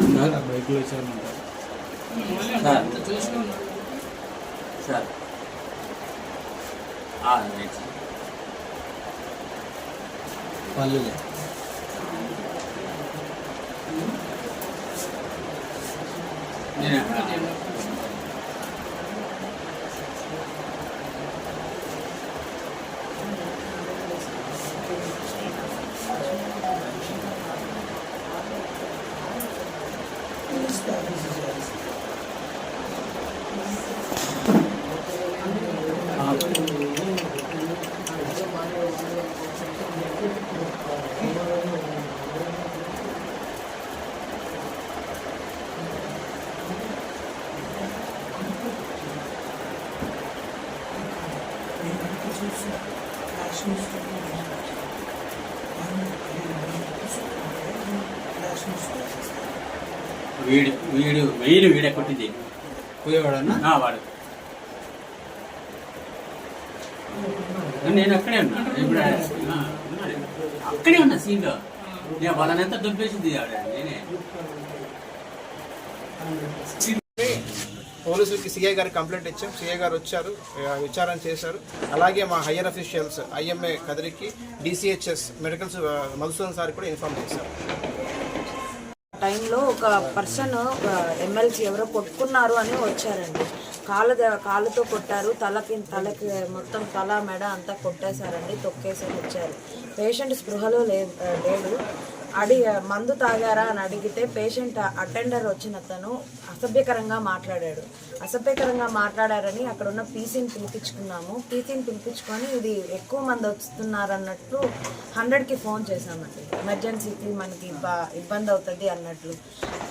బైక్లో sir. Sir. ఆ, right sir. పల్లెలే నేను వీడు వీడు వీడు వీడే కొట్టింది. పోయేవాడన్నా? ఆ, వాడు. నేను అక్కడే ఉన్నా. ఇప్పుడు ఆ, ఉన్నాడు. అక్కడే ఉన్నా సీన్లో నేను వాళ్ళని ఎంత దుబ్బేసింది ఆవిడ నేనే. పోలీసులకి సిఐ గారికి కంప్లైంట్ ఇచ్చాం. సిఐ గారు వచ్చారు. విచారణ చేశారు. అలాగే మా హయ్యర్ అఫీషియల్స్ ఐఎంఏ కదిరికి డిసిహెచ్ఎస్ మెడికల్స్ మధుసూదన్ సార్ కూడా ఇన్ఫార్మ్ చేశారు. టైంలో ఒక పర్సన్ ఎమ్మెల్సీ ఎవరో కొట్టుకున్నారు అని వచ్చారండి. కాళ్ళ కాళ్ళతో కొట్టారు తలకి తలకి మొత్తం తల మెడ అంతా కొట్టేశారండి తొక్కేసి వచ్చారు. పేషెంట్ స్పృహలో లే లేడు అడి మందు తాగారా అని అడిగితే పేషెంట్ అటెండర్ వచ్చిన అతను అసభ్యకరంగా మాట్లాడాడు. అసభ్యకరంగా మాట్లాడారని అక్కడ ఉన్న పీసీని పిలిపించుకున్నాము. పీసీని పిలిపించుకొని ఇది ఎక్కువ మంది వస్తున్నారన్నట్లు హండ్రెడ్కి ఫోన్ చేశామండి. ఎమర్జెన్సీకి మనకి ఇబ్బంది అవుతుంది అన్నట్లు.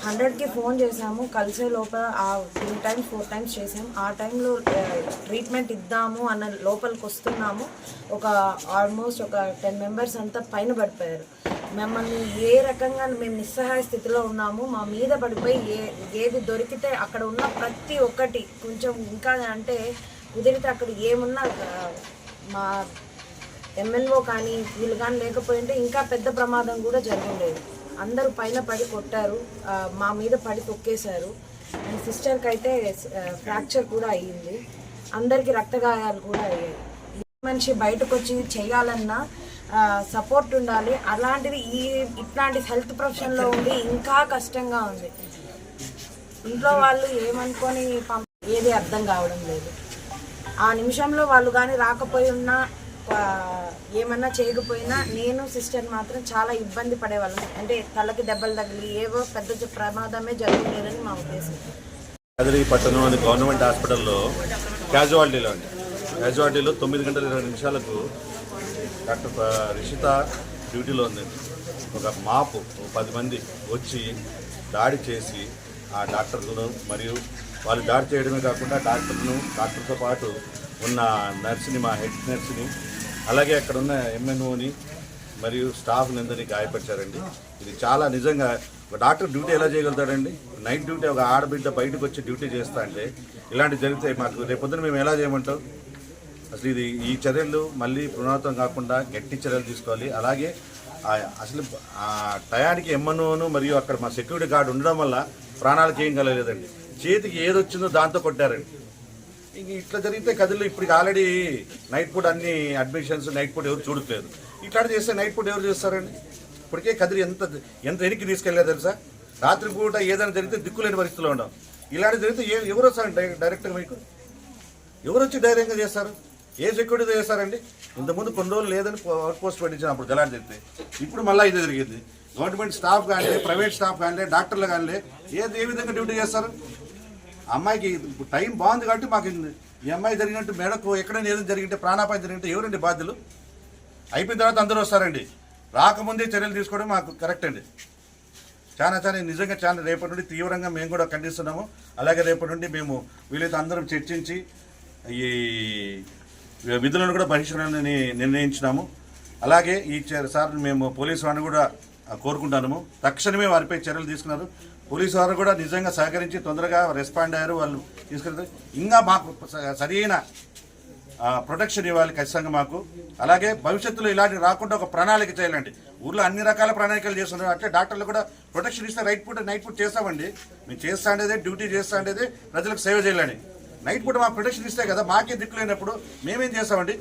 హండ్రెడ్కి ఫోన్ చేసాము కలిసే లోపల ఆ త్రీ టైమ్స్ ఫోర్ టైమ్స్ చేసాము ఆ టైంలో ట్రీట్మెంట్ ఇద్దాము అన్న లోపలికి వస్తున్నాము. ఒక ఆల్మోస్ట్ ఒక టెన్ మెంబర్స్ అంతా పైన పడిపోయారు. మమ్మల్ని ఏ రకంగా మేము నిస్సహాయ స్థితిలో ఉన్నాము మా మీద పడిపోయి ఏ ఏది దొరికితే అక్కడ ఉన్న ప్రతి ఒక్కటి కొంచెం ఇంకా అంటే కుదిరితే అక్కడ ఏమున్నా మా ఎమ్మెల్యే కానీ వీళ్ళు కానీ లేకపోయింటే ఇంకా పెద్ద ప్రమాదం కూడా జరిగిండేది. అందరూ పైన పడి కొట్టారు మా మీద పడి తొక్కేశారు. మీ సిస్టర్కి అయితే ఫ్రాక్చర్ కూడా అయ్యింది. అందరికీ రక్తగాయాలు కూడా అయ్యాయి. మనిషి బయటకు వచ్చి చేయాలన్నా సపోర్ట్ ఉండాలి. అలాంటిది ఈ ఇట్లాంటి హెల్త్ ప్రొఫెషన్లో ఉండి ఇంకా కష్టంగా ఉంది. ఇంట్లో వాళ్ళు ఏమనుకొని పంప ఏది అర్థం కావడం లేదు. ఆ నిమిషంలో వాళ్ళు కానీ రాకపోయి ఉన్నా ఏమన్నా చేయకపోయినా నేను సిస్టర్ మాత్రం చాలా ఇబ్బంది పడేవాళ్ళం. అంటే తలకి దెబ్బలు తగిలి ఏవో పెద్ద ప్రమాదమే జరుగుతుందని మా ఉద్దేశం. కదిరి పట్టణంలోని గవర్నమెంట్ హాస్పిటల్లో క్యాజువాలిటీలో అండి. క్యాజువాలిటీలో తొమ్మిది గంటల ఇరవై నిమిషాలకు డాక్టర్ రిషిత డ్యూటీలో ఉందండి ఒక మాపు ఒక పది మంది వచ్చి దాడి చేసి ఆ డాక్టర్లను మరియు వాళ్ళు దాడి చేయడమే కాకుండా డాక్టర్ను డాక్టర్తో పాటు ఉన్న నర్సుని మా హెడ్ నర్సుని అలాగే అక్కడ ఉన్న ఎంఎన్ఓని మరియు స్టాఫ్ని అందరినీ గాయపరిచారండి. ఇది చాలా నిజంగా ఒక డాక్టర్ డ్యూటీ ఎలా చేయగలుగుతాడండి? నైట్ డ్యూటీ ఒక ఆడబిడ్డ బయటకు వచ్చి డ్యూటీ చేస్తా అంటే ఇలాంటివి జరిగితే మాకు రేపొద్దున మేము ఎలా చేయమంటాం అసలు ఇది ఈ చర్యలు మళ్ళీ పునరావృతం కాకుండా గట్టి చర్యలు తీసుకోవాలి. అలాగే అసలు ఆ టయానికి ఎమ్మనోను మరియు అక్కడ మా సెక్యూరిటీ గార్డ్ ఉండడం వల్ల ప్రాణాలకు ఏం కలగలేదండి చేతికి ఏదొచ్చిందో దాంతో కొట్టారండి. ఇంక ఇట్లా జరిగితే కదిలో ఇప్పటికి ఆల్రెడీ నైట్ పూట అన్ని అడ్మిషన్స్ నైట్ పూట ఎవరు చూడట్లేదు. ఇట్లా చేస్తే నైట్ పూట ఎవరు చేస్తారండి? ఇప్పటికే కదిరి ఎంత ఎంత ఎనికి తీసుకెళ్ళారు తెలుసా? రాత్రి పూట ఏదైనా జరిగితే దిక్కులేని పరిస్థితిలో ఉండవు ఇలాంటి జరిగితే ఏ ఎవరు వస్తారు డైరెక్ట్గా మీకు? ఎవరు వచ్చి ధైర్యంగా చేస్తారు? ఏ సెక్యూరిటీ చేస్తారండి? ఇంతకుముందు కొన్ని రోజులు లేదని అవుట్ పోస్ట్ పెట్టించిన అప్పుడు గలాట్ జరిగితే ఇప్పుడు మళ్ళీ ఇది జరిగింది. గవర్నమెంట్ స్టాఫ్ కానీ ప్రైవేట్ స్టాఫ్ కానీ డాక్టర్లు కానీ ఏది ఏ విధంగా డ్యూటీ చేస్తారు? అమ్మాయికి టైం బాగుంది కాబట్టి మాకు ఈ అమ్మాయి జరిగినట్టు మేడకు ఎక్కడైనా ఏదైనా జరిగింటే ప్రాణాపాయం జరిగింటే ఎవరండి బాధ్యులు? అయిపోయిన తర్వాత అందరూ వస్తారండి. రాకముందే చర్యలు తీసుకోవడం మాకు కరెక్ట్ అండి. చాలా చాలా నిజంగా చాలా రేపటి నుండి తీవ్రంగా మేము కూడా ఖండిస్తున్నాము. అలాగే రేపటి నుండి మేము వీలైతే అందరం చర్చించి ఈ విధులను కూడా బహిష్కరణని నిర్ణయించినాము. అలాగే ఈ సార్ మేము పోలీసు వారిని కూడా కోరుకుంటాము తక్షణమే వారిపై చర్యలు తీసుకున్నారు. పోలీసు వారు కూడా నిజంగా సహకరించి తొందరగా రెస్పాండ్ అయ్యారు. వాళ్ళు తీసుకెళ్తారు ఇంకా మాకు స- సరైన ప్రొటెక్షన్ ఇవ్వాలి ఖచ్చితంగా మాకు. అలాగే భవిష్యత్తులో ఇలాంటివి రాకుండా ఒక ప్రణాళిక చేయాలండి. ఊర్లో అన్ని రకాల ప్రణాళికలు చేస్తున్నారు. అంటే డాక్టర్లు కూడా ప్రొటెక్షన్ ఇస్తే నైట్ పూట నైట్ పూట చేస్తామండి. మేము చేస్తా ఉండేదే డ్యూటీ చేస్తా ఉండేదే ప్రజలకు సేవ చేయాలని నైట్ పూట మాకు ప్రొటెక్షన్ ఇస్తే కదా మాకే దిక్కులేనప్పుడు మేమేం చేస్తామండి?